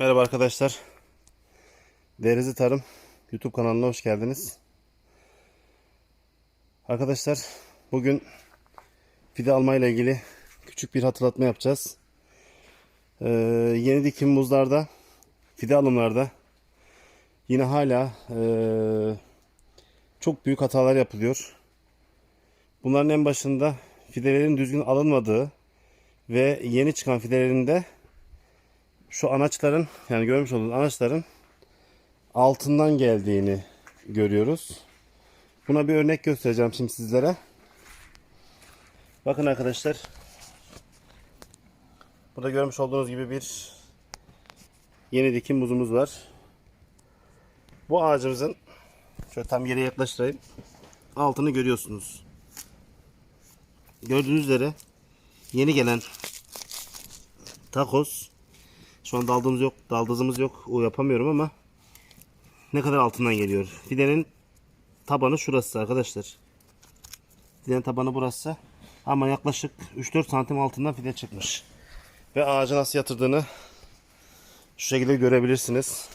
Merhaba arkadaşlar. Derizi Tarım YouTube kanalına hoş geldiniz. Arkadaşlar bugün fide alma ile ilgili küçük bir hatırlatma yapacağız. Ee, yeni dikim muzlarda, fide alımlarda yine hala ee, çok büyük hatalar yapılıyor. Bunların en başında fidelerin düzgün alınmadığı ve yeni çıkan fidelerin de şu anaçların yani görmüş olduğunuz anaçların altından geldiğini görüyoruz. Buna bir örnek göstereceğim şimdi sizlere. Bakın arkadaşlar. Burada görmüş olduğunuz gibi bir yeni dikim muzumuz var. Bu ağacımızın şöyle tam yere yaklaştırayım. Altını görüyorsunuz. Gördüğünüz üzere yeni gelen takoz şu an daldığımız yok, daldızımız yok. O yapamıyorum ama ne kadar altından geliyor. Fidenin tabanı şurası arkadaşlar. Fidenin tabanı burası. Ama yaklaşık 3-4 santim altından fide çıkmış. Ve ağacı nasıl yatırdığını şu şekilde görebilirsiniz.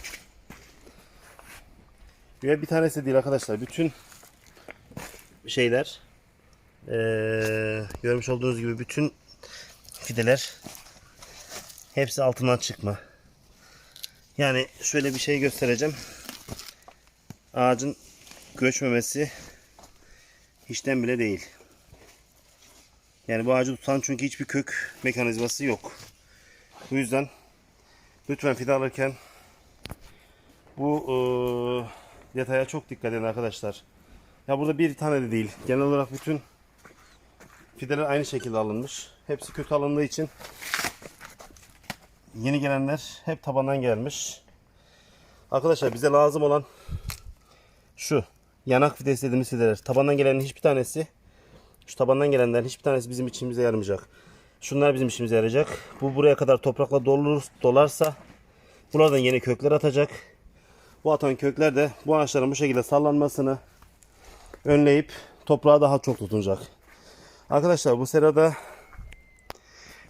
Ve bir tanesi değil arkadaşlar. Bütün şeyler eee, görmüş olduğunuz gibi bütün fideler Hepsi altından çıkma. Yani şöyle bir şey göstereceğim. Ağacın göçmemesi hiçten bile değil. Yani bu ağacı tutan çünkü hiçbir kök mekanizması yok. Bu yüzden lütfen fide alırken bu eee, detaya çok dikkat edin arkadaşlar. Ya burada bir tane de değil. Genel olarak bütün fideler aynı şekilde alınmış. Hepsi kötü alındığı için Yeni gelenler hep tabandan gelmiş. Arkadaşlar bize lazım olan şu yanak fidesi dediğimiz fideler. Tabandan gelenin hiçbir tanesi şu tabandan gelenlerin hiçbir tanesi bizim içimize yaramayacak. Şunlar bizim işimize yarayacak. Bu buraya kadar toprakla dolur, dolarsa buradan yeni kökler atacak. Bu atan kökler de bu ağaçların bu şekilde sallanmasını önleyip toprağa daha çok tutunacak. Arkadaşlar bu serada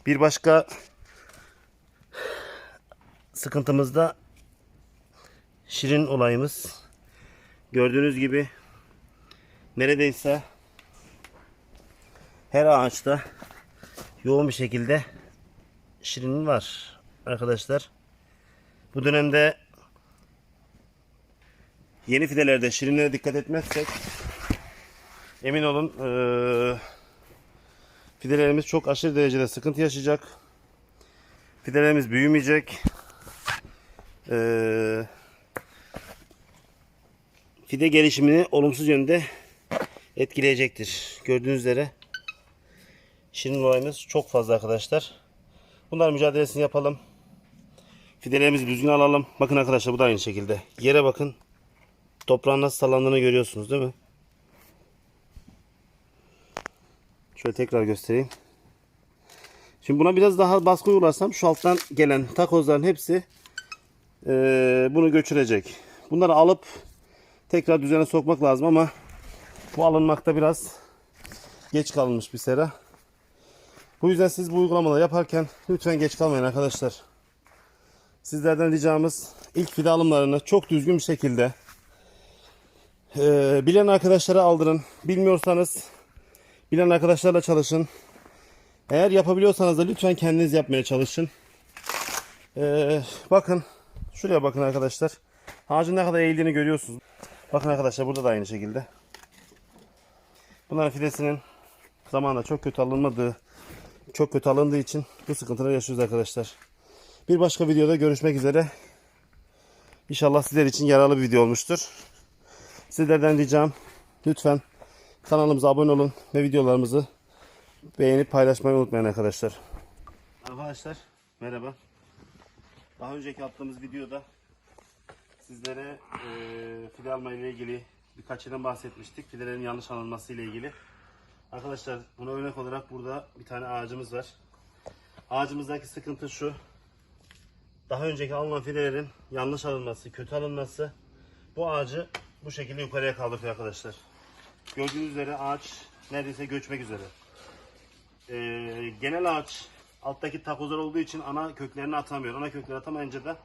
bir başka sıkıntımızda şirin olayımız. Gördüğünüz gibi neredeyse her ağaçta yoğun bir şekilde şirin var arkadaşlar. Bu dönemde yeni fidelerde şirinlere dikkat etmezsek emin olun eee, fidelerimiz çok aşırı derecede sıkıntı yaşayacak. Fidelerimiz büyümeyecek. Ee, fide gelişimini olumsuz yönde etkileyecektir. Gördüğünüz üzere şirin olayımız çok fazla arkadaşlar. Bunlar mücadelesini yapalım. Fidelerimizi düzgün alalım. Bakın arkadaşlar bu da aynı şekilde. Yere bakın. Toprağın nasıl sallandığını görüyorsunuz değil mi? Şöyle tekrar göstereyim. Şimdi buna biraz daha baskı uygularsam şu alttan gelen takozların hepsi eee, bunu götürecek. Bunları alıp tekrar düzene sokmak lazım ama bu alınmakta biraz geç kalınmış bir sera. Bu yüzden siz bu uygulamaları yaparken lütfen geç kalmayın arkadaşlar. Sizlerden ricamız ilk fide alımlarını çok düzgün bir şekilde eee, bilen arkadaşlara aldırın. Bilmiyorsanız bilen arkadaşlarla çalışın. Eğer yapabiliyorsanız da lütfen kendiniz yapmaya çalışın. Ee, bakın. Şuraya bakın arkadaşlar. Ağacın ne kadar eğildiğini görüyorsunuz. Bakın arkadaşlar burada da aynı şekilde. Bunların fidesinin zamanla çok kötü alınmadığı, çok kötü alındığı için bu sıkıntıları yaşıyoruz arkadaşlar. Bir başka videoda görüşmek üzere. İnşallah sizler için yararlı bir video olmuştur. Sizlerden ricam lütfen kanalımıza abone olun ve videolarımızı beğenip paylaşmayı unutmayın arkadaşlar. Arkadaşlar merhaba. Daha önceki yaptığımız videoda sizlere e, fide alma ile ilgili birkaç şeyden bahsetmiştik. Fidelerin yanlış alınması ile ilgili. Arkadaşlar buna örnek olarak burada bir tane ağacımız var. Ağacımızdaki sıkıntı şu. Daha önceki alınan fidelerin yanlış alınması, kötü alınması bu ağacı bu şekilde yukarıya kaldırıyor arkadaşlar. Gördüğünüz üzere ağaç neredeyse göçmek üzere. Ee, genel ağaç alttaki takozlar olduğu için ana köklerini atamıyor. Ana kökleri atamayınca da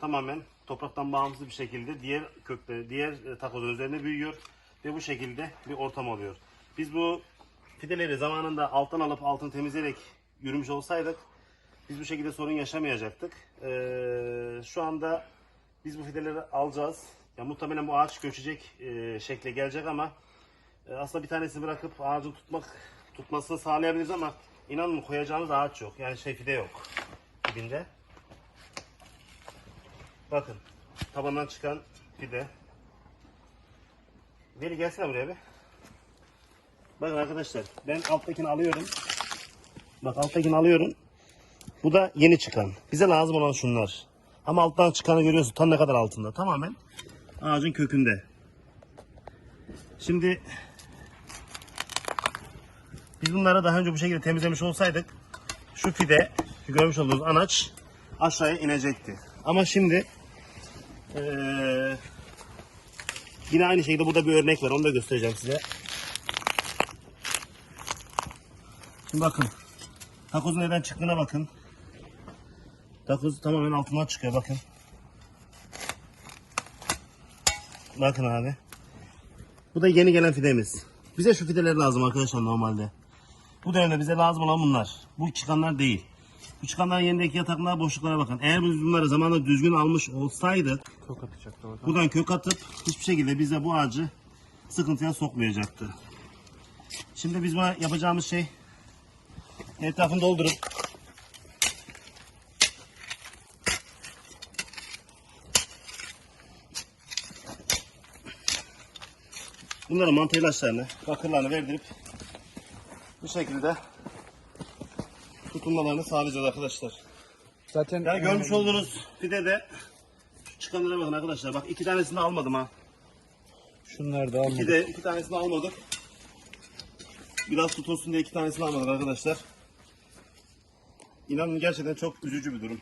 tamamen topraktan bağımsız bir şekilde diğer kökleri, diğer e, takozun üzerine büyüyor ve bu şekilde bir ortam oluyor. Biz bu fideleri zamanında alttan alıp altını temizleyerek yürümüş olsaydık biz bu şekilde sorun yaşamayacaktık. Ee, şu anda biz bu fideleri alacağız. Ya muhtemelen bu ağaç göçecek e, şekle gelecek ama e, aslında bir tanesini bırakıp ağacın tutmak tutmasını sağlayabiliriz ama inanın koyacağımız ağaç yok. Yani fide yok dibinde. Bakın tabandan çıkan fide. Veli gelsene buraya bir. Bakın arkadaşlar ben alttakini alıyorum. Bak alttakini alıyorum. Bu da yeni çıkan. Bize lazım olan şunlar. Ama alttan çıkanı görüyorsun tam ne kadar altında. Tamamen ağacın kökünde. Şimdi biz bunları daha önce bu şekilde temizlemiş olsaydık şu fide, görmüş olduğunuz anaç aşağıya inecekti. Ama şimdi eee, yine aynı şekilde burada bir örnek var. Onu da göstereceğim size. Şimdi bakın. Takozun neden çıktığına bakın. Takoz tamamen altından çıkıyor bakın. Bakın abi. Bu da yeni gelen fidemiz. Bize şu fideler lazım arkadaşlar normalde. Bu dönemde bize lazım olan bunlar. Bu çıkanlar değil. Bu çıkanların yerindeki yataklara, boşluklara bakın. Eğer biz bunları zamanında düzgün almış olsaydık atacaktı orada. buradan kök atıp hiçbir şekilde bize bu ağacı sıkıntıya sokmayacaktı. Şimdi biz buna yapacağımız şey etrafını doldurup bunların mantar ilaçlarını, bakırlarını verdirip bu şekilde tutunmalarını sağlayacağız arkadaşlar. Zaten Yani görmüş olduğunuz fide de şu çıkanlara bakın arkadaşlar. Bak iki tanesini almadım ha. şunlar da almadık. İki de iki tanesini almadık. Biraz tutulsun diye iki tanesini almadık arkadaşlar. İnanın gerçekten çok üzücü bir durum.